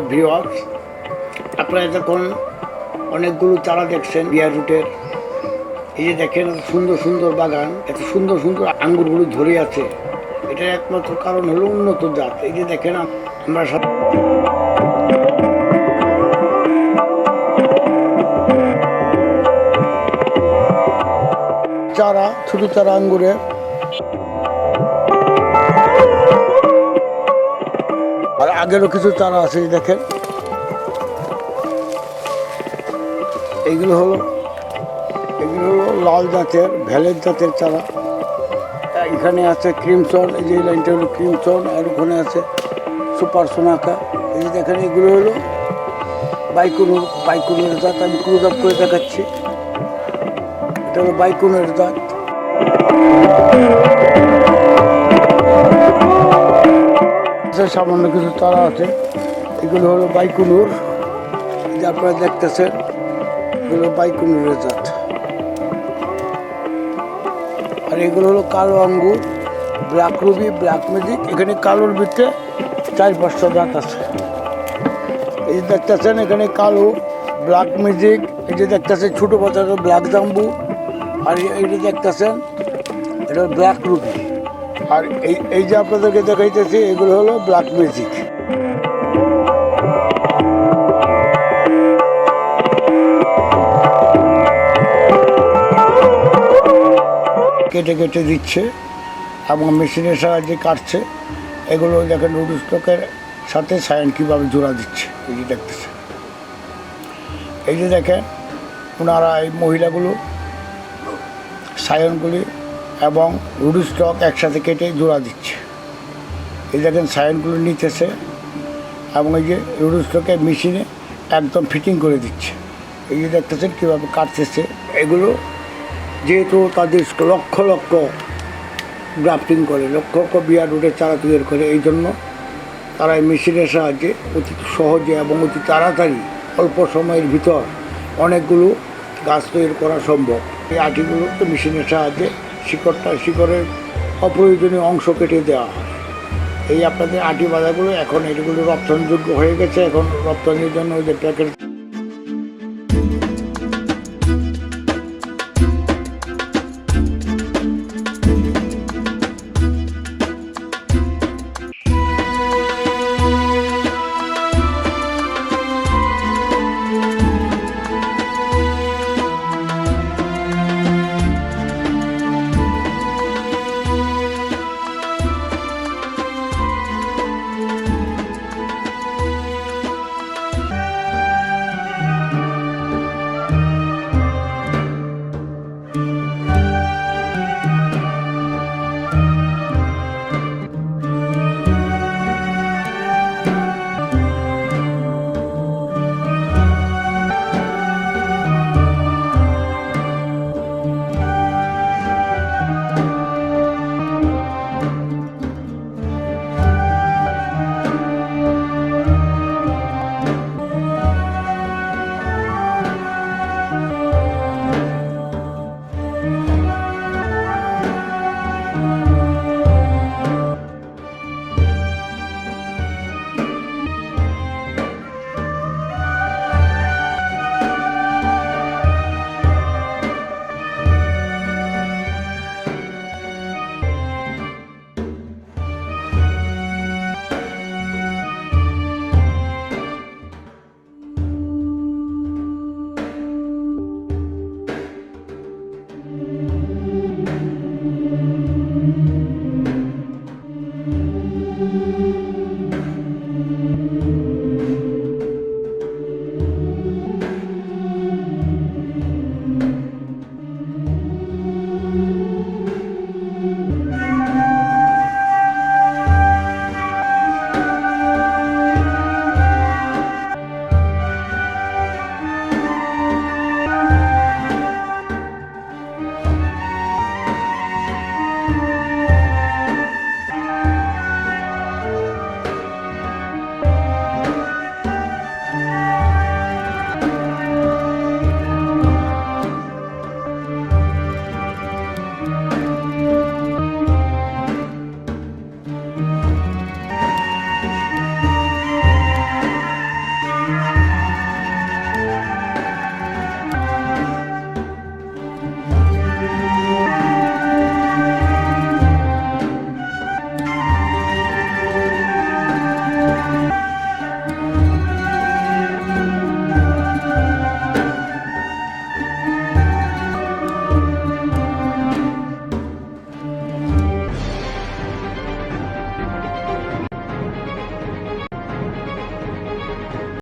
প্রিয় ভিওয়ার্স আপনারা যখন অনেকগুলো চারা দেখছেন বিয়ার রুটের, এই যে দেখেন সুন্দর সুন্দর বাগান, এত সুন্দর সুন্দর আঙ্গুরগুলো ধরে আছে। এটার একমাত্র কারণ হলো উন্নত জাত। এই যে দেখেন আমরা সব- চারা ছোট চারা আঙ্গুরের আগেরও কিছু চারা আছে দেখেন। এইগুলো হলো, এগুলো হলো লাল জাতের, ভ্যালের জাতের চারা। এখানে আছে ক্রিমসন, এই যে লাইনটা হলো ক্রিমসন, আর ওখানে আছে সুপার সোনাকা। এই যে দেখেন, এগুলো হলো বাইকুনুর বাইকুনের জাত, আমি ক্রুজ আপ করে দেখাচ্ছি। এটা হলো বাইকুনের জাত। আছে, সামান্য কিছু তারা আছে। এগুলো হলো বাইকুনুর। যে আপনারা দেখতেছেন, এগুলো বাইকুনুরের জাত আর এগুলো হলো কালো আঙ্গুর, ব্ল্যাক রুবি, ব্ল্যাক ম্যাজিক। এখানে কালোর ভিতরে চার পাঁচটা জাত আছে। এই যে দেখতেছেন, এখানে কালো, ব্ল্যাক ম্যাজিক। এই যে দেখতেছেন, ছোটো বাচ্চা ব্ল্যাক জাম্বু। আর এই যে দেখতেছেন এটা ব্ল্যাক রুবি। আর এই এই যে আপনাদেরকে দেখাইতেছি, এগুলো হলো ব্ল্যাক ম্যাজিক কেটে কেটে দিচ্ছে এবং মেশিনের সাহায্যে কাটছে। এগুলো দেখেন রুড সাথে সায়ন কীভাবে জোড়া দিচ্ছে, এই যে দেখতেছে এই যে দেখেন, ওনারা এই মহিলাগুলো সায়নগুলি এবং রুড স্টক একসাথে কেটে জোড়া দিচ্ছে। এই দেখেন সাইনগুলো নিতেছে এবং এই যে রুড স্টকের মেশিনে একদম ফিটিং করে দিচ্ছে। এই যে দেখতেছেন কীভাবে কাটতেছে। এগুলো যেহেতু তাদের লক্ষ লক্ষ গ্রাফটিং করে, লক্ষ লক্ষ বিয়ার রুটের চারা তৈরি করে, এই জন্য তারা এই মেশিনের সাহায্যে অতি সহজে এবং অতি তাড়াতাড়ি অল্প সময়ের ভিতর অনেকগুলো গাছ তৈরি করা সম্ভব। এই আটিগুলো তো মেশিনের সাহায্যে শিকড়টা শিকড়ের অপ্রয়োজনীয় অংশ কেটে দেওয়া হয়। এই আপনাদের আটি বাজারগুলো এখন এগুলো রপ্তানিযোগ্য হয়ে গেছে। এখন রপ্তানির জন্য ওই যে প্যাকেট